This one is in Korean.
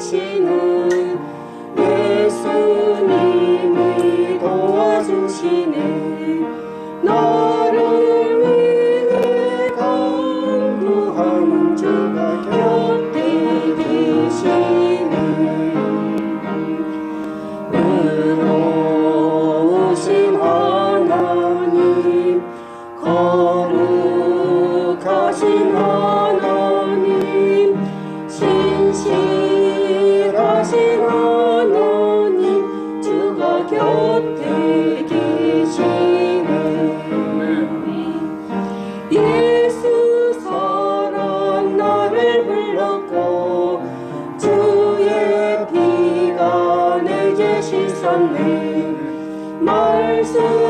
되시는 예수님이 도와주시는 너를 위해 강구하는 주가 곁에 계시네. 의로우신 하나님 거룩하신 전능하신 하나님 곁에 계시네. 예수 사랑 나를 불렀고 주의 피가 내게 씻었네. 말씀